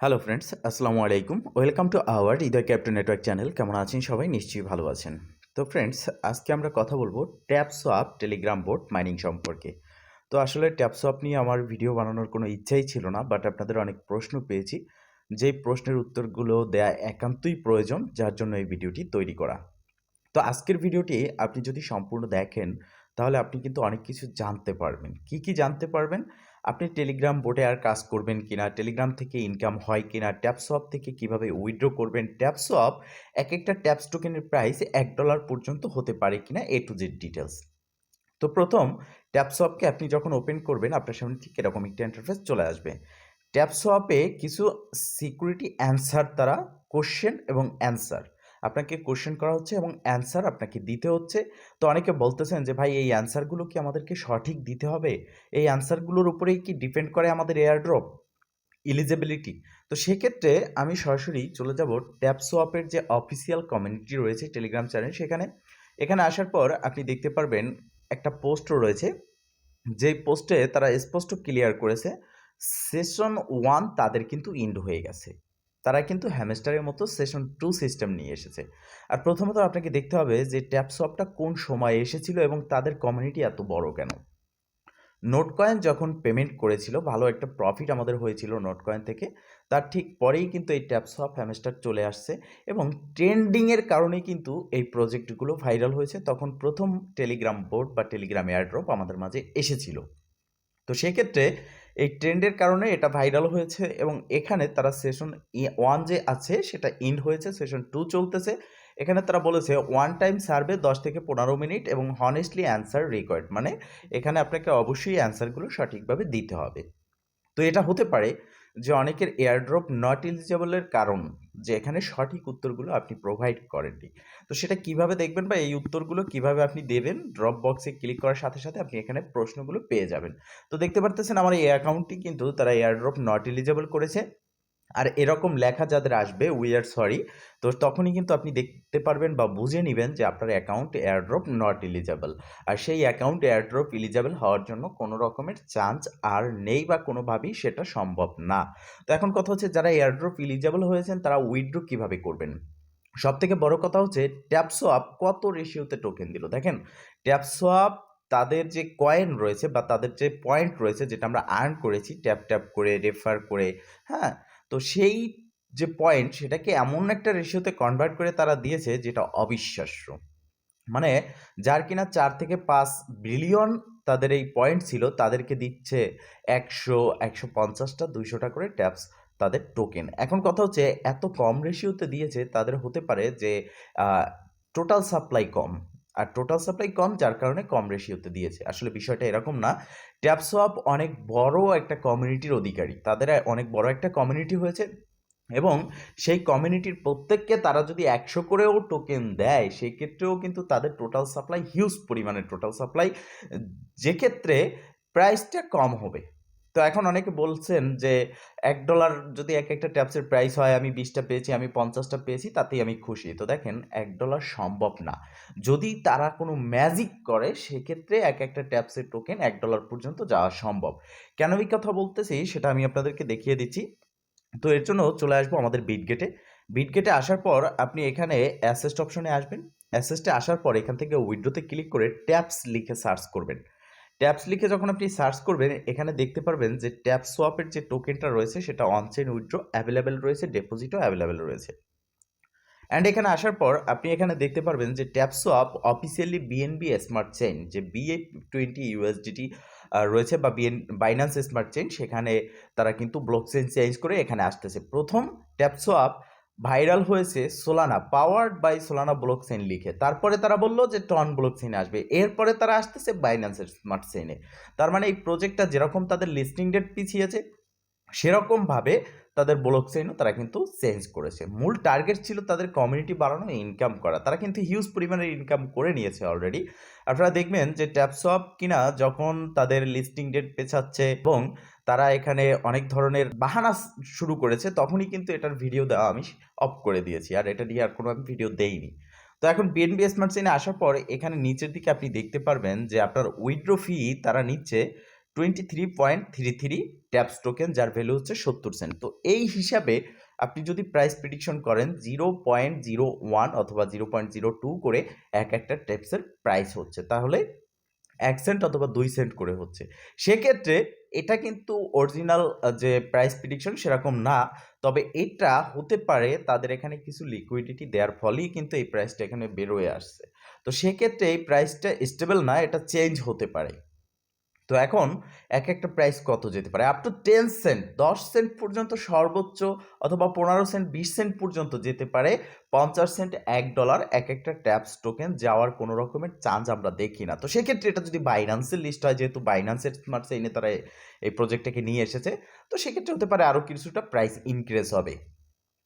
Hello friends আসসালামু আলাইকুম welcome to our Hridoy captain network channel কেমন আছেন সবাই? নিশ্চয়ই ভালো আছেন। তো ফ্রেন্ডস আজকে আমরা কথা বলব tap swap Telegram board mining সম্পর্কে। তো, আসলে ট্যাপ সোয়াপ নিয়ে আমার ভিডিও বানানোর কোনো ইচ্ছাই ছিল না বাট আপনাদের অনেক প্রশ্ন পেয়েছি। যেই প্রশ্নের উত্তরগুলো দেয়া একান্তই প্রয়োজন, যার জন্য এই ভিডিওটি তৈরি করা। তো, আজকের ভিডিওটি আপনি যদি সম্পূর্ণ দেখেন, তাহলে আপনি কিন্তু অনেক কিছু জানতে পারবেন। কি কি জানতে পারবেন? আপনি টেলিগ্রাম বোর্ডে আর কাজ করবেন কিনা টেলিগ্রাম থেকে ইনকাম হয় কিনা ট্যাপসপ থেকে কীভাবে উইথড্র করবেন ট্যাপসপ এক একটা ট্যাপস টোকেনের প্রাইস এক ডলার পর্যন্ত হতে পারে কিনা এ টু জেড ডিটেলস তো প্রথম ট্যাপসপকে আপনি যখন ওপেন করবেন, আপনার সামনে ঠিক এরকম একটা ইন্টারফেস চলে আসবে। ট্যাপসপে কিছু সিকিউরিটি অ্যান্সার তারা কোশ্চেন এবং অ্যান্সার আপনাকে কোশ্চেন করা হচ্ছে এবং অ্যান্সার আপনাকে দিতে হচ্ছে। তো অনেকে বলতেছেন যে, ভাই, এই অ্যান্সারগুলো কি আমাদেরকে সঠিক দিতে হবে? এই অ্যান্সারগুলোর উপরেই কি ডিপেন্ড করে আমাদের এয়ারড্রপ ইলিজিবিলিটি তো সেক্ষেত্রে আমি সরাসরি চলে যাব ট্যাপ সোয়াপের যে অফিসিয়াল কমিউনিটি রয়েছে টেলিগ্রাম চ্যানেল সেখানে। এখানে আসার পর আপনি দেখতে পারবেন একটা পোস্টও রয়েছে। যেই পোস্টে তারা স্পষ্ট ক্লিয়ার করেছে সেশন ওয়ান তাদের কিন্তু ইন্ড হয়ে গেছে। তারা কিন্তু হ্যামস্টারের মতো সেশন টু সিস্টেম নিয়ে এসেছে। আর প্রথমত আপনাকে দেখতে হবে যে ট্যাপসপটা কোন সময় এসেছিল এবং তাদের কমিউনিটি এত বড় কেন? নোট কয়েন যখন পেমেন্ট করেছিল, ভালো একটা প্রফিট আমাদের হয়েছিল নোট কয়েন থেকে, তার ঠিক পরেই কিন্তু এই ট্যাপসপ হ্যামস্টার চলে আসছে এবং ট্রেন্ডিংয়ের কারণেই কিন্তু এই প্রজেক্টগুলো ভাইরাল হয়েছে। তখন প্রথম টেলিগ্রাম বোর্ড বা টেলিগ্রাম এয়ারড্রপ আমাদের মাঝে এসেছিল। তো সেক্ষেত্রে এই ট্রেন্ডের কারণে এটা ভাইরাল হয়েছে এবং এখানে তারা সেশন ওয়ান যে আছে সেটা ইন্ড হয়েছে, সেশন টু চলতেছে। এখানে তারা বলেছে ওয়ান টাইম সার্ভে দশ থেকে পনেরো মিনিট এবং হনেস্টলি অ্যান্সার রিকোয়ার্ড মানে এখানে আপনাকে অবশ্যই অ্যান্সারগুলো সঠিকভাবে দিতে হবে। তো এটা হতে পারে যে অনেকের এয়ারড্রপ নট এলিজেবলের কারণ যে এখানে সঠিক উত্তরগুলো আপনি প্রোভাইড করেননি। তো সেটা কীভাবে দেখবেন বা এই উত্তরগুলো কীভাবে আপনি দেবেন? ড্রপ বক্সে ক্লিক করার সাথে সাথে আপনি এখানে প্রশ্নগুলো পেয়ে যাবেন। তো দেখতে পারতেছেন আমার এই অ্যাকাউন্টটি কিন্তু তারা এয়ারড্রপ নট এলিজেবল করেছে। আর এরকম লেখা যাদের আসবে উই আর সরি তো তখনই কিন্তু আপনি দেখতে পারবেন বা বুঝে নেবেন যে আপনার অ্যাকাউন্ট এয়ারড্রপ নট এলিজেবল আর সেই অ্যাকাউন্ট এয়ারড্রপ এলিজেবল হওয়ার জন্য কোনো রকমের চান্স আর নেই বা কোনোভাবেই সেটা সম্ভব না। তো এখন কথা হচ্ছে যারা এয়ারড্রপ এলিজেবল হয়েছেন, তারা উইথড্র কীভাবে করবেন? সব থেকে বড় কথা হচ্ছে ট্যাপসোয়াপ কত রেশিওতে টোকেন দিল? দেখেন ট্যাপসোয়াপ তাদের যে কয়েন রয়েছে বা তাদের যে পয়েন্ট রয়েছে, যেটা আমরা আর্ন করেছি ট্যাপ ট্যাপ করে রেফার করে হ্যাঁ তো সেই যে পয়েন্ট সেটাকে এমন একটা রেশিওতে কনভার্ট করে তারা দিয়েছে যেটা অবিশ্বাস্য। মানে যার কিনা চার থেকে পাঁচ বিলিয়ন তাদের এই পয়েন্ট ছিল, তাদেরকে দিচ্ছে একশো একশো পঞ্চাশটা দুইশোটা করে ট্যাপস তাদের টোকেন এখন কথা হচ্ছে এত কম রেশিওতে দিয়েছে, তাদের হতে পারে যে টোটাল সাপ্লাই কম। আর টোটাল সাপ্লাই কম, যার কারণে কম রেশিওতে দিয়েছে। আসলে বিষয়টা এরকম না। ট্যাপসোয়াপ অনেক বড় একটা কমিউনিটির অধিকারী। তাদের অনেক বড় একটা কমিউনিটি হয়েছে এবং সেই কমিউনিটির প্রত্যেককে তারা যদি একশো করেও টোকেন দেয়, সেই ক্ষেত্রেও কিন্তু তাদের টোটাল সাপ্লাই হিউজ পরিমাণের টোটাল সাপ্লাই যে ক্ষেত্রে প্রাইসটা কম হবে। তো এখন অনেকে বলছেন যে, এক ডলার যদি এক একটা ট্যাপসের প্রাইস হয়, আমি বিশটা পেয়েছি, আমি পঞ্চাশটা পেয়েছি, তাতেই আমি খুশি। তো দেখেন, এক ডলার সম্ভব না। যদি তারা কোনো ম্যাজিক করে, সেক্ষেত্রে এক একটা ট্যাপসের টোকেন এক ডলার পর্যন্ত যাওয়া সম্ভব। কেন এই কথা বলতেছি, সেটা আমি আপনাদেরকে দেখিয়ে দিচ্ছি। তো এর জন্য চলে আসব আমাদের বিটগেটে বিটগেটে আসার পর আপনি এখানে অ্যাসেস্ট অপশনে আসবেন। অ্যাসেস্টে আসার পর এখান থেকে উইড্রোতে ক্লিক করে ট্যাপস লিখে সার্চ করবেন। ট্যাপস লিখে যখন আপনি সার্চ করবেন, এখানে দেখতে পারবেন যে ট্যাপ সোয়াপের যে টোকেনটা রয়েছে, সেটা অনচেন উইথড্র অ্যাভেলেবেল রয়েছে, ডেপোজিটও অ্যাভেলেবেল রয়েছে। অ্যান্ড এখানে আসার পর আপনি এখানে দেখতে পারবেন যে tap swap officially BNB smart chain, যে বিএ টোয়েন্টি ইউএসডিটি রয়েছে বা বিএন বাইন্যান্স স্মার্ট চেইন, সেখানে তারা কিন্তু ব্লক চেঞ্জ করে এখানে আসতেছে। প্রথম ট্যাপ সোয়াপ ভাইরাল হয়েছে Solana powered by Solana blockchain লিখে। তারপরে তারা বলল যে টন ব্লক চেইন আসবে। এরপরে তারা আসতেছে বাইন্যান্সের স্মার্ট সেনে তার মানে এই প্রজেক্টটা যেরকম তাদের লিস্টিং ডেট পিছিয়েছে সেরকমভাবে তাদের ব্লক চেইনও তারা কিন্তু চেঞ্জ করেছে। মূল টার্গেট ছিল তাদের কমিউনিটি বাড়ানো ইনকাম করা। তারা কিন্তু হিউজ পরিমাণের ইনকাম করে নিয়েছে অলরেডি আপনারা দেখবেন যে ট্যাপসপ কিনা যখন তাদের লিস্টিং ডেট পেছাচ্ছে এবং তারা এখানে অনেক ধরনের বাহানা শুরু করেছে, তখনই কিন্তু এটার ভিডিও দেওয়া আমি অফ করে দিয়েছি। আর এটা নিয়ে আর কোনো আমি ভিডিও দেইনি। তো এখন বিএনবি স্মার্ট চেইনে আসার পর এখানে নিচের দিকে আপনি দেখতে পারবেন যে আপনার উইড্রো ফি তারা নিচ্ছে twenty three point three three Taps token যার ভ্যালু হচ্ছে সত্তর সেন্ট তো এই হিসাবে আপনি যদি প্রাইস প্রিডিকশন করেন জিরো পয়েন্ট জিরো ওয়ান অথবা জিরো পয়েন্ট জিরো টু করে এক একটা ট্যাপসের প্রাইস হচ্ছে। তাহলে এক সেন্ট অথবা দুই সেন্ট করে হচ্ছে। সেক্ষেত্রে এটা কিন্তু অরিজিনাল যে প্রাইস প্রিডিকশন সেরকম না, তবে এটা হতে পারে তাদের এখানে কিছু লিকুইডিটি দেওয়ার ফলেই কিন্তু এই প্রাইসটা এখানে বেরোয় আসছে। তো সেক্ষেত্রে এই প্রাইসটা স্টেবল না, এটা চেঞ্জ হতে পারে। তো এখন এক একটা প্রাইস কত যেতে পারে? আপ টু টেন সেন্ট দশ সেন্ট পর্যন্ত সর্বোচ্চ অথবা পনেরো সেন্ট বিশ সেন্ট পর্যন্ত যেতে পারে। পঞ্চাশ সেন্ট এক ডলার এক একটা ট্যাপস টোকেন যাওয়ার কোনো রকমের চান্স আমরা দেখি না। তো সেক্ষেত্রে এটা যদি বাইন্যান্সের লিস্ট হয়, যেহেতু বাইন্যান্সের স্মার্ট চেইনে তারা এই প্রজেক্টটাকে নিয়ে এসেছে, তো সেক্ষেত্রে হতে পারে আরও কিছুটা প্রাইস ইনক্রিজ হবে।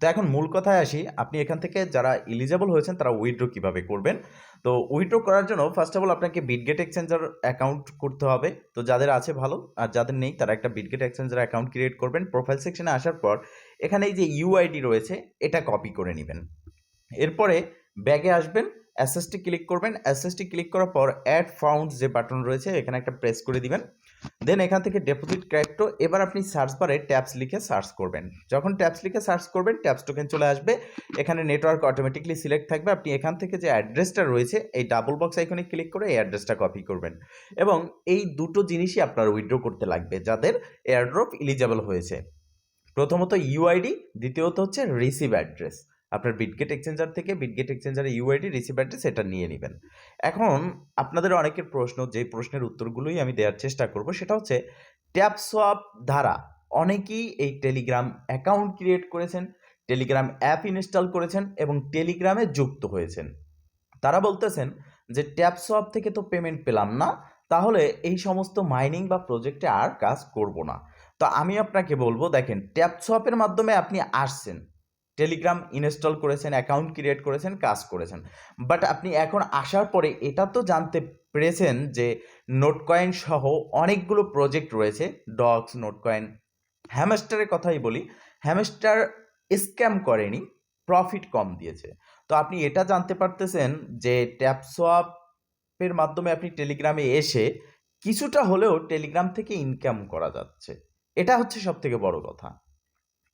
তো এখন মূল কথায় আসি, আপনি এখান থেকে যারা এলিজেবল হয়েছেন তারা উইথড্র কীভাবে করবেন? তো উইথড্র করার জন্য ফার্স্ট অফ অল আপনাকে বিটগেট এক্সচেঞ্জার অ্যাকাউন্ট করতে হবে। তো যাদের আছে ভালো, আর যাদের নেই তারা একটা বিটগেট এক্সচেঞ্জার অ্যাকাউন্ট ক্রিয়েট করবেন। প্রোফাইল সেকশনে আসার পর এখানে এই যে ইউআইডি রয়েছে, এটা কপি করে নেবেন। এরপরে ব্যাগে আসবেন। অ্যাসেসটি ক্লিক করবেন। অ্যাসেসটি ক্লিক করার পর অ্যাড ফাউন্ড যে বাটন রয়েছে, এখানে একটা প্রেস করে দিবেন। দেন এখান থেকে ডেপোজিট ক্র্যাক্টো এবার আপনি সার্চ বারে ট্যাপস লিখে সার্চ করবেন। যখন ট্যাপস লিখে সার্চ করবেন ট্যাপস টোকেন চলে আসবে। এখানে নেটওয়ার্ক অটোমেটিকলি সিলেক্ট থাকবে। আপনি এখান থেকে যে অ্যাড্রেসটা রয়েছে, এই ডাবল বক্স আইকনে ক্লিক করে এই অ্যাড্রেসটা কপি করবেন। এবং এই দুটো জিনিসই আপনার উইথড্র করতে লাগবে, যাদের এয়ারড্রপ ইলিজেবল হয়েছে। প্রথমত ইউআইডি দ্বিতীয়ত হচ্ছে রিসিভ অ্যাড্রেস আপনার বিটগেট এক্সচেঞ্জার থেকে বিটগেট এক্সচেঞ্জারে ইউআইডি রিসিভ অ্যাড্রেস এটা নিয়ে নেবেন। এখন আপনাদের অনেকের প্রশ্ন, যে প্রশ্নের উত্তরগুলোই আমি দেওয়ার চেষ্টা করব, সেটা হচ্ছে ট্যাপ সোয়াপ দ্বারা অনেকেই এই টেলিগ্রাম অ্যাকাউন্ট ক্রিয়েট করেছেন টেলিগ্রাম অ্যাপ ইনস্টল করেছেন এবং টেলিগ্রামে যুক্ত হয়েছেন। তারা বলতেছেন যে ট্যাপ থেকে তো পেমেন্ট পেলাম না, তাহলে এই সমস্ত মাইনিং বা প্রজেক্টে আর কাজ করব না। তো আমি আপনাকে বলব, দেখেন ট্যাপ মাধ্যমে আপনি আসছেন। টেলিগ্রাম ইনস্টল করেছেন অ্যাকাউন্ট ক্রিয়েট করেছেন, কাজ করেছেন। বাট আপনি এখন আসার পরে এটা তো জানতে পেরেছেন যে নোট কয়েন সহ অনেকগুলো প্রজেক্ট রয়েছে ডগস নোট কয়েন হ্যামস্টারের কথাই বলি হ্যামস্টার স্ক্যাম করেনি প্রফিট কম দিয়েছে। তো আপনি এটা জানতে পারতেছেন যে ট্যাপ সোয়াপের মাধ্যমে আপনি টেলিগ্রামে এসে কিছুটা হলেও টেলিগ্রাম থেকে ইনকাম করা যাচ্ছে। এটা হচ্ছে সব থেকে বড় কথা।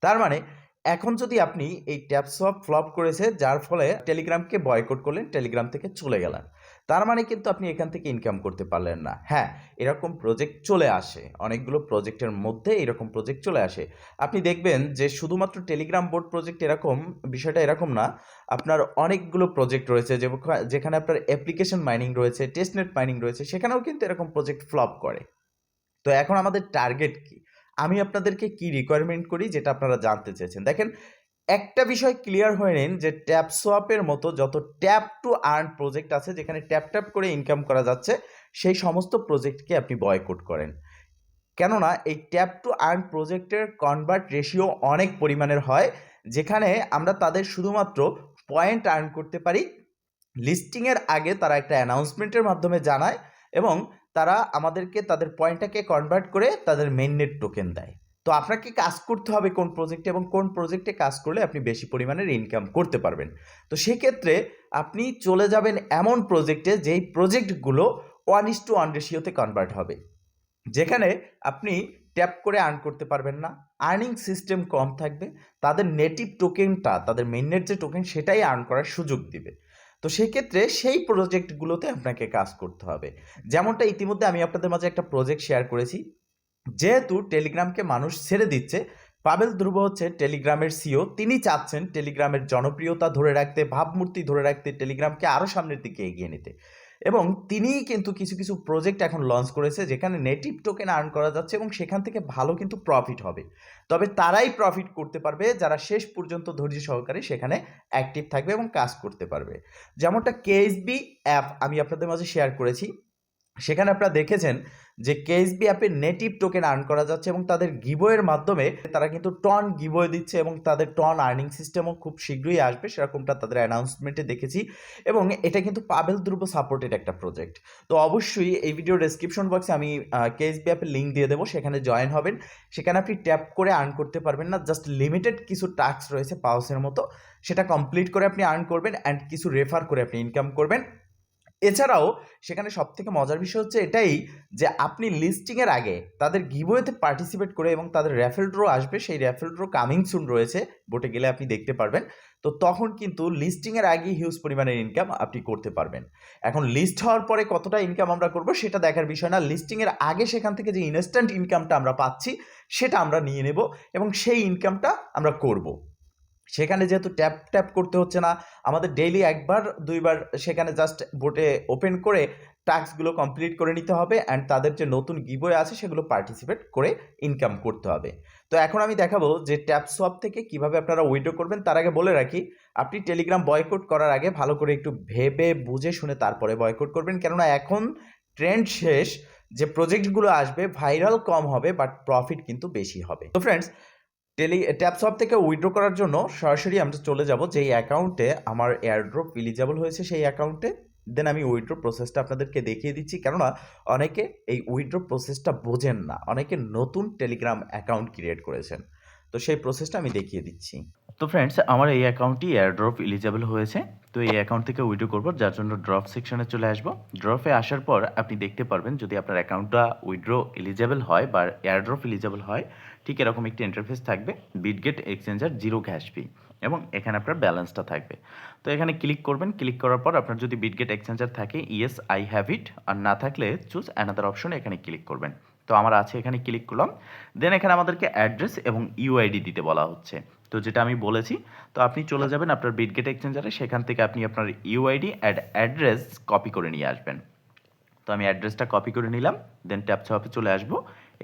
তার মানে এখন যদি আপনি এই ট্যাপ সোয়াপ ফ্লপ করেছে, যার ফলে টেলিগ্রামকে বয়কট করলেন টেলিগ্রাম থেকে চলে গেলেন। তার মানে কিন্তু আপনি এখান থেকে ইনকাম করতে পারলেন না। হ্যাঁ এরকম প্রজেক্ট চলে আসে। অনেকগুলো প্রজেক্টের মধ্যে এরকম প্রজেক্ট চলে আসে। আপনি দেখবেন যে শুধুমাত্র টেলিগ্রাম বোর্ড প্রজেক্ট এরকম, বিষয়টা এরকম না, আপনার অনেকগুলো প্রজেক্ট রয়েছে যেখানে আপনার অ্যাপ্লিকেশন মাইনিং রয়েছে টেস্টনেট মাইনিং রয়েছে, সেখানেও কিন্তু এরকম প্রজেক্ট ফ্লপ করে। তো এখন আমাদের টার্গেট কি? আমি আপনাদেরকে কি রিকোয়ারমেন্ট করি যেটা আপনারা জানতে চেয়েছেন। দেখেন, একটা বিষয় ক্লিয়ার হয়ে নিন যে ট্যাপ সোয়াপের মতো যত ট্যাপ টু আর্ন প্রজেক্ট আছে, যেখানে ট্যাপ ট্যাপ করে ইনকাম করা যাচ্ছে, সেই সমস্ত প্রজেক্টকে আপনি বয়কট করেন। কেননা, এই ট্যাপ টু আর্ন প্রজেক্টের কনভার্ট রেশিও অনেক পরিমাণের হয়, যেখানে আমরা তাদের শুধুমাত্র পয়েন্ট আর্ন করতে পারি লিস্টিংয়ের আগে তারা একটা অ্যানাউন্সমেন্টের মাধ্যমে জানায় এবং তারা আমাদেরকে, তাদের পয়েন্টটাকে কনভার্ট করে তাদের মেইননেট টোকেন দেয়। তো আপনাকে কাজ করতে হবে কোন প্রজেক্টে এবং কোন প্রজেক্টে কাজ করলে আপনি বেশি পরিমাণের ইনকাম করতে পারবেন। তো সেক্ষেত্রে আপনি চলে যাবেন এমন প্রজেক্টে যেই প্রজেক্টগুলো ওয়ান ইস টু ওয়ান রেশিওতে কনভার্ট হবে। যেখানে আপনি ট্যাপ করে আর্ন করতে পারবেন না। আর্নিং সিস্টেম কম থাকবে। তাদের নেটিভ টোকেনটা তাদের মেইননেট যে টোকেন সেটাই আর্ন করার সুযোগ দিবে। তো সেই ক্ষেত্রে সেই প্রজেক্টগুলোতে আপনাকে কাজ করতে হবে। যেমনটা ইতিমধ্যে আমি আপনাদের মাঝে একটা প্রজেক্ট শেয়ার করেছি। যেহেতু টেলিগ্রামকে মানুষ ছেড়ে দিচ্ছে পাবেল ধ্রুব হচ্ছে টেলিগ্রামের সিও। তিনি চাচ্ছেন টেলিগ্রামের জনপ্রিয়তা ধরে রাখতে, ভাবমূর্তি ধরে রাখতে, টেলিগ্রামকে আরও সামনের দিকে এগিয়ে নিতে। এবং তিনিই কিন্তু কিছু কিছু প্রজেক্ট এখন লঞ্চ করেছে, যেখানে নেটিভ টোকেন আর্ন করা যাচ্ছে এবং সেখান থেকে ভালো কিন্তু প্রফিট হবে। তবে তারাই প্রফিট করতে পারবে, যারা শেষ পর্যন্ত ধৈর্য সহকারে সেখানে অ্যাক্টিভ থাকবে এবং কাজ করতে পারবে। যেমনটা কেএসবি অ্যাপ আমি আপনাদের মাঝে শেয়ার করেছি সেখানে আপনারা দেখেছেন যে কেএসবি অ্যাপের নেটিভ টোকেন আর্ন করা যাচ্ছে এবং তাদের গিবোয়ের মাধ্যমে তারা কিন্তু টন গিবোয়ে দিচ্ছে এবং তাদের টন আর্নিং সিস্টেমও খুব শীঘ্রই আসবে, সেরকমটা তাদের অ্যানাউন্সমেন্টে দেখেছি এবং এটা কিন্তু পাবেল ধ্রুব সাপোর্টেড একটা প্রজেক্ট তো অবশ্যই এই ভিডিও ডেসক্রিপশন বক্সে আমি কেএসবি অ্যাপের লিঙ্ক দিয়ে দেবো, সেখানে জয়েন হবেন। সেখানে আপনি ট্যাপ করে আর্ন করতে পারবেন না জাস্ট লিমিটেড কিছু টাস্ক রয়েছে পাউসের মতো, সেটা কমপ্লিট করে আপনি আর্ন করবেন অ্যান্ড কিছু রেফার করে আপনি ইনকাম করবেন। এছাড়াও সেখানে সবথেকে মজার বিষয় হচ্ছে এটাই যে আপনি লিস্টিংয়ের আগে তাদের গিভওয়েতে পার্টিসিপেট করে এবং তাদের র্যাফেল ড্র আসবে, সেই র্যাফেল ড্র কামিং সুন রয়েছে বোটে গেলে আপনি দেখতে পারবেন। তো তখন কিন্তু লিস্টিংয়ের আগেই হিউজ পরিমাণের ইনকাম আপনি করতে পারবেন। এখন লিস্ট হওয়ার পরে কতটা ইনকাম আমরা করব সেটা দেখার বিষয় না। লিস্টিংয়ের আগে সেখান থেকে যে ইনস্ট্যান্ট ইনকামটা আমরা পাচ্ছি, সেটা আমরা নিয়ে নেব এবং সেই ইনকামটা আমরা করব। সেখানে যেহেতু ট্যাপ ট্যাপ করতে হচ্ছে না, আমাদের ডেইলি একবার, দুইবার সেখানে জাস্ট বোটে ওপেন করে টাস্কগুলো কমপ্লিট করে নিতে হবে অ্যান্ড তাদের যে নতুন গিবয়ে আছে সেগুলো পার্টিসিপেট করে ইনকাম করতে হবে। তো এখন আমি দেখাবো যে ট্যাপ সোয়াপ থেকে কীভাবে আপনারা উইড্রো করবেন, তার আগে বলে রাখি, আপনি টেলিগ্রাম বয়কট করার আগে ভালো করে একটু ভেবে বুঝে শুনে তারপরে বয়কট করবেন। কেননা এখন ট্রেন্ড শেষ, যে প্রজেক্টগুলো আসবে ভাইরাল কম হবে বাট প্রফিট কিন্তু বেশি হবে। তো ফ্রেন্ডস টেলি ট্যাপসপ থেকে উইড্রো করার জন্য সরাসরি আমরা চলে যাব যেই অ্যাকাউন্টে আমার এয়ারড্রপ এলিজেবল হয়েছে সেই অ্যাকাউন্টে দেন আমি উইড্রো প্রসেসটা আপনাদেরকে দেখিয়ে দিচ্ছি। কেননা অনেকে এই উইড্রো প্রসেসটা বোঝেন না। অনেকে নতুন টেলিগ্রাম অ্যাকাউন্ট ক্রিয়েট করেছেন। তো সেই প্রসেসটা আমি দেখিয়ে দিচ্ছি। তো ফ্রেন্ডস আমার এই অ্যাকাউন্টটি এয়ারড্রপ এলিজেবল হয়েছে। তো এই অ্যাকাউন্ট থেকে উইড্রো করব, যার জন্য ড্রপ সেকশনে চলে আসব। ড্রপে আসার পর আপনি দেখতে পারবেন, যদি আপনার অ্যাকাউন্টটা উইড্রো এলিজেবল হয় বা এয়ারড্রপ এলিজেবল হয়, ঠিক এরকম একটি ইন্টারফেস থাকবে Bitget exchanger zero cash fee এবং এখানে আপনার ব্যালেন্সটা থাকবে। তো এখানে ক্লিক করবেন ক্লিক করার পর আপনার যদি বিটগেট এক্সচেঞ্জার থাকে ইয়েস আই হ্যাভ ইট আর না থাকলে চুজ অ্যানাদার অপশন এখানে ক্লিক করবেন। তো আমার আছে এখানে ক্লিক করলাম। দেন এখানে আমাদেরকে অ্যাড্রেস এবং ইউআইডি দিতে বলা হচ্ছে। তো যেটা আমি বলেছি তো আপনি চলে যাবেন আপনার বিটগেট এক্সচেঞ্জারে সেখান থেকে আপনি আপনার ইউআইডি অ্যাড অ্যাড্রেস কপি করে নিয়ে আসবেন। তো আমি অ্যাড্রেসটা কপি করে নিলাম দেন ট্যাপ ছাপে চলে আসব।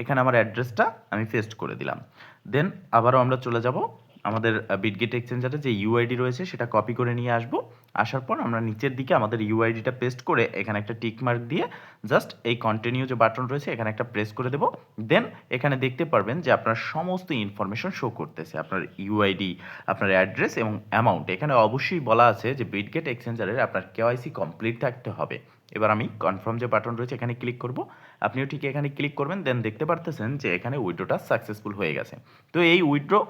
এখানে আমার অ্যাড্রেসটা আমি পেস্ট করে দিলাম। দেন আবারও আমরা চলে যাব আমাদের বিটগেট এক্সচেঞ্জারে যে ইউআইডি রয়েছে সেটা কপি করে নিয়ে আসব। আসার পর আমরা নিচের দিকে আমাদের ইউআইডিটা পেস্ট করে এখানে একটা টিক মার্ক দিয়ে জাস্ট এই কন্টিনিউ যে বাটন রয়েছে এখানে একটা প্রেস করে দেব। দেন এখানে দেখতে পারবেন যে আপনার সমস্ত ইনফরমেশন শো করতেছে। আপনার ইউআইডি আপনার অ্যাড্রেস এবং অ্যামাউন্ট এখানে অবশ্যই বলা আছে যে বিটগেট এক্সচেঞ্জারের আপনার কেওয়াইসি কমপ্লিট থাকতে হবে। এবার আমি কনফার্ম যে বাটন রয়েছে এখানে ক্লিক করব। আপনিও ঠিক এখানে ক্লিক করবেন। দেন দেখতে পারতেছেন যে এখানে উইড্রোটা সাকসেসফুল হয়ে গেছে। তো এই উইড্রো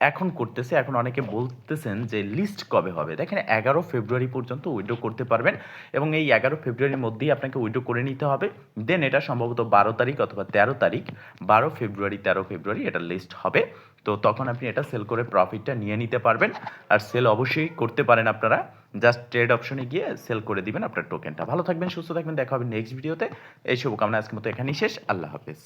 এখন করতেছে, এখন অনেকে বলতেছেন যে লিস্ট কবে হবে? দেখেন, এগারো ফেব্রুয়ারি পর্যন্ত উইড্রো করতে পারবেন এবং এই এগারো ফেব্রুয়ারির মধ্যেই আপনাকে উইড্রো করে নিতে হবে। দেন এটা সম্ভবত বারো তারিখ অথবা তেরো তারিখ, বারো ফেব্রুয়ারি, তেরো ফেব্রুয়ারি এটা লিস্ট হবে। তো তখন আপনি এটা সেল করে প্রফিটটা নিয়ে নিতে পারবেন। আর সেল অবশ্যই করতে পারেন আপনারা। জাস্ট ট্রেড অপশনে গিয়ে সেল করে দিবেন আপনার টোকেনটা ভালো থাকবেন, সুস্থ থাকবেন, দেখা হবে নেক্সট ভিডিওতে এই শুভকামনা আজকের মতো এখানেই শেষ। আল্লাহ হাফিজ।